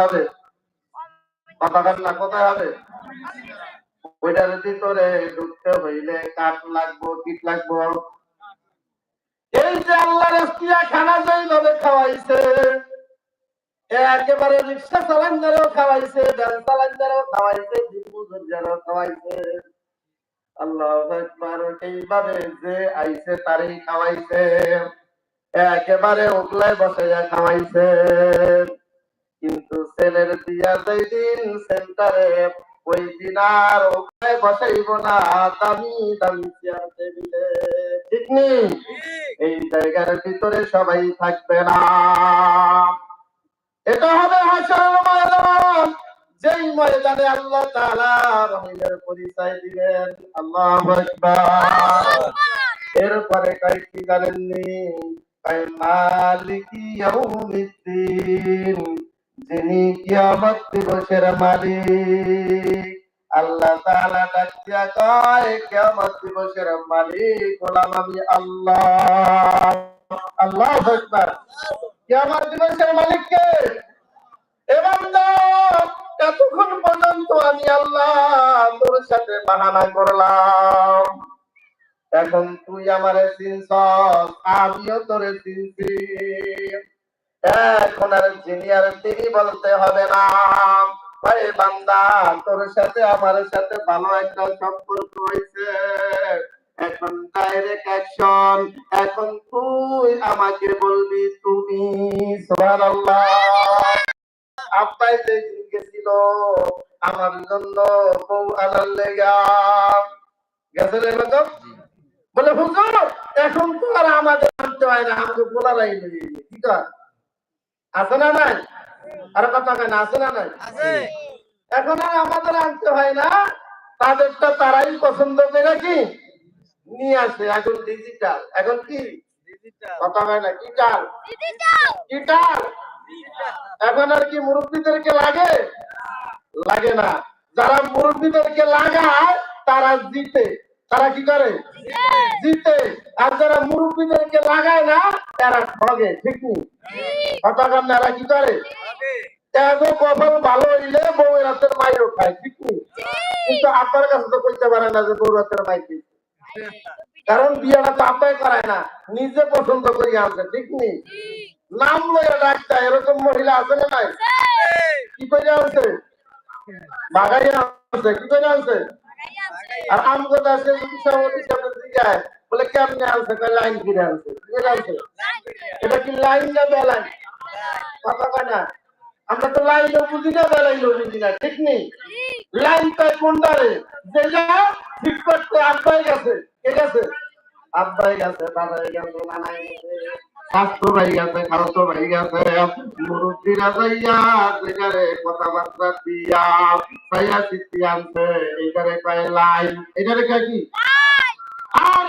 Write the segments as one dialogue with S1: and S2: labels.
S1: হবে? কোথায় হবে? ওইটার ভিতরে ঢুকতে হইলে কাঠ লাগবো লাগবো। এই যে খানা খাওয়াইছে একেবারে রিক্সা খাওয়াইছে খাওয়াইছে খাওয়াইছে। আল্লাহ একবার এইভাবে যে আইছে তারই খাওয়াইছে। একেবারে ওগলায় বসে খাওয়াইছে। ছেলের বিয়া যেই দিন সেন্টারে ওই দিন আর ওগলায় বসাইব না। দামি দামি চেয়ার টেবিলে ঠিক নেই এই জায়গার ভিতরে সবাই থাকবে না। এটা হবে হাসার ময়দান। যেই ময়দানে আল্লাহ তাআলা রহিমের পরিচয় দিবেন। আল্লাহু আকবার। এরপরে কয় কি জানেননি মালিকি ইয়াউমিদ্দিন। যিনি কিয়ামত দিবসের মালিক। আল্লাহ তাআলা ডাক দিয়া কয়, কিয়ামত দিবসের মালিক হলাম আমি আল্লাহ। আল্লাহু আকবার। কিয়ামত দিবসের মালিক কে? এ বান্দা এতক্ষণ পর্যন্ত আমি আল্লাহ তোর সাথে বাহানা করলাম। এখন তুই আমারে চিনছ আমিও তোরে চিনছি। এখন আর চিনি আর তিনি বলতে হবে না। ভাই বান্দা তোর সাথে আমার সাথে ভালো একটা সম্পর্ক হয়েছে। এখন ডাইরেক্ট অ্যাকশন এখন তুই আমাকে বলবি তুমি সুবহানাল্লাহ। আব্বাই যেদিন গেছিল আমার জন্য বউ আনার লেগা। গেছে রে বেগম বলে হুজুর এখন তো আর আমাদের আনতে হয় না আমাকে বলারাই নেই কি কর আছে না নাই? আর কথা কেন আছে না নাই? এখন আর আমাদের আনতে হয় না। তাদেরটা তারাই পছন্দ করে কি? নিয়ে আসে এখন ডিজিটাল এখন কি? কথা হয় না কি চাল? এখন আর কি মুরব্বীদেরকে লাগে? লাগে না। যারা মুরব্বীদেরকে লাগায় তারা জিতে। তারা কি করে? জিতে। আর যারা মুরব্বীদেরকে লাগায় না তারা ঠগে ঠিক নেই। কথা কান এরা কি করে? এগো কপাল ভালো হইলে বউ রাতের মাইরও খায় ঠিক নেই কিন্তু আপনার কাছে তো কইতে পারে না যে বউ রাতের মাই খাইছে। কারণ বিয়েটা তো আপায় করায় না নিজে পছন্দ করি আনছে ঠিক নেই নাম লইয়া ডাক্তার এরকম মহিলা আছে না নাই? কি করে আনছে? বাগাইয়া আনছে কি করে আনছে? আর আমগো দাসে যদি সভাপতি সামনে বলে কেমনে আনছে? লাইন ফিরে আনছে। এটা কি লাইন না বেলাইন? কথা কয় না। আমরা তো বুঝি না বুঝি না, ঠিক নেই? লাইন ঠিক করতে আব্বাই গেছে। কে গেছে? আব্বাই গেছে গেছে, নানাই গেছে যেখানে কথাবার্তা দিয়া সাইয়া কয় লাইন। এটারে কি?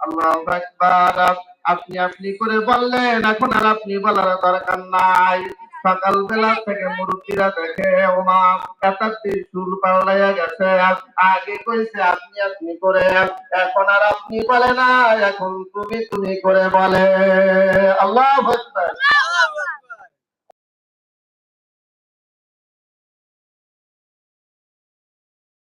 S1: আল্লাহ আপনি আপনি করে বললেন, এখন আর আপনি বলার দরকার নাই। সকালবেলা থেকে মুরব্বীরা দেখে, ওমা সুর পাল্লাইয়া গেছে। আগে কইছে, আপনি আপনি করে। এখন আর আপনি বলে না, এখন তুমি তুমি করে বলে। আল্লাহ